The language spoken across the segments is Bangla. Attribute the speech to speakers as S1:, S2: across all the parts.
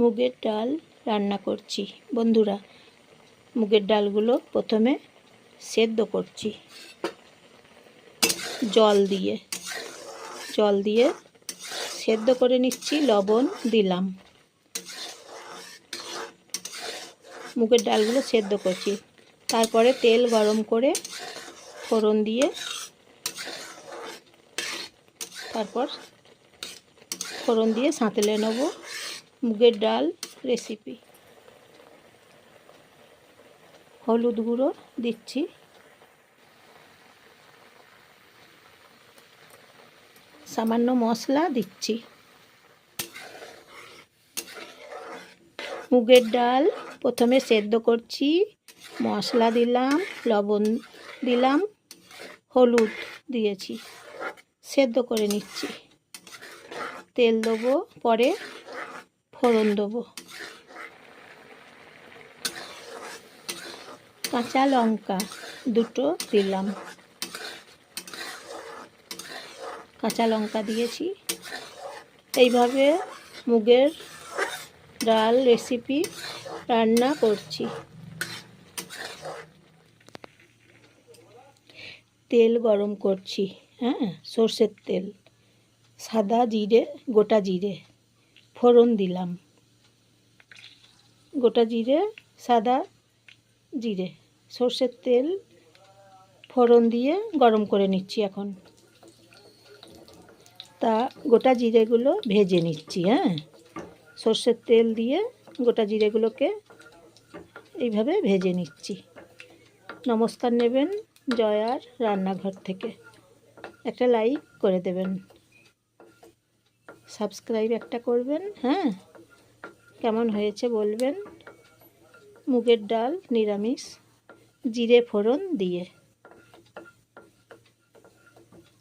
S1: মুগের ডাল রান্না করছি। বন্ধুরা, মুগের ডালগুলো প্রথমে সেদ্ধ করছি। জল দিয়ে জল দিয়ে সেদ্ধ করে নিচ্ছি, লবণ দিলাম। মুগের ডালগুলো সেদ্ধ করছি। তারপরে তেল গরম করে ফোড়ন দিয়ে তারপর ফোড়ন দিয়ে সাঁতলে নেব। মুগের ডাল রেসিপি হলুদ গুঁড়ো দিচ্ছি। সামান্য মশলা দিচ্ছি। মুগের ডাল প্রথমে সেদ্ধ করছি। মশলা দিলাম, লবণ দিলাম, হলুদ দিয়েছি। সেদ্ধ করে নিচ্ছি। তেল দেবো পরে ফোড়ন দেবো। কাঁচা লঙ্কা দুটো দিলাম। কাঁচা লঙ্কা দিয়েছি। এইভাবে মুগের ডাল রেসিপি রান্না করছি। তেল গরম করছি হ্যাঁ? সর্ষের তেল, সাদা জিরে, গোটা জিরে। ফোড়ন দিলাম। গোটা জিরে, সাদা জিরে, সর্ষের তেল ফোড়ন দিয়ে গরম করে নিচ্ছি এখন। তা গোটা জিরেগুলো ভেজে নিচ্ছি হ্যাঁ? সর্ষের তেল দিয়ে গোটা জিরেগুলোকে এইভাবে ভেজে নিচ্ছি। নমস্কার নেবেন জয়ার রান্নাঘর থেকে। একটা লাইক করে দেবেন। সাবস্ক্রাইব একটা করবেন হ্যাঁ? কেমন হয়েছে বলবেন? মুগের ডাল, নিরামিষ, জিরে ফোড়ন দিয়ে।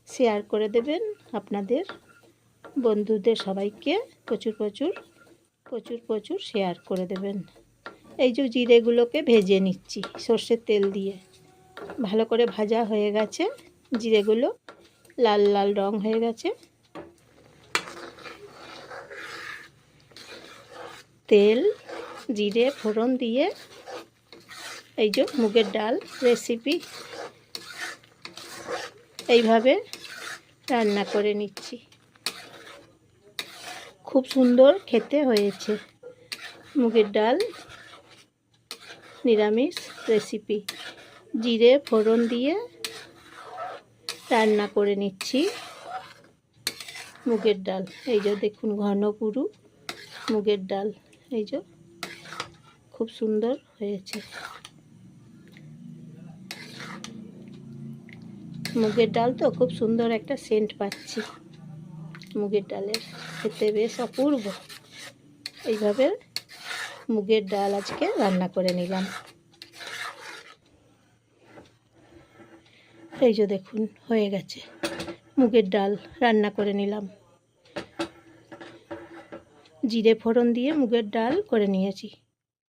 S1: শেয়ার করে দেবেন আপনাদের বন্ধুদের সবাইকে, প্রচুর প্রচুর প্রচুর প্রচুর শেয়ার করে দেবেন। এই যে জিরেগুলোকে ভেজে নিচ্ছি সর্ষের তেল দিয়ে। ভালো করে ভাজা হয়ে গেছে, জিরেগুলো লাল লাল রং হয়ে গেছে। তেল, জিরে, ফোড়ন দিয়ে এই যে মুগের ডাল রেসিপি এইভাবে রান্না করে নিচ্ছি। খুব সুন্দর খেতে হয়েছে মুগের ডাল নিরামিষ রেসিপি জিরে, ফোড়ন দিয়ে রান্না করে নিচ্ছি মুগের ডাল। এই যে দেখুন ঘন পুরু মুগের ডাল। এই যে, খুব সুন্দর হয়েছে। মুগের ডাল তো খুব সুন্দর একটা সেন্ট পাচ্ছি। মুগের ডালের খেতে বেশ অপূর্ব। এইভাবে মুগের ডাল আজকে রান্না করে নিলাম। এই যে দেখুন, হয়ে গেছে। মুগের ডাল রান্না করে নিলাম। জিরে ফোড়ন দিয়ে মুগের ডাল করে নিয়েছি।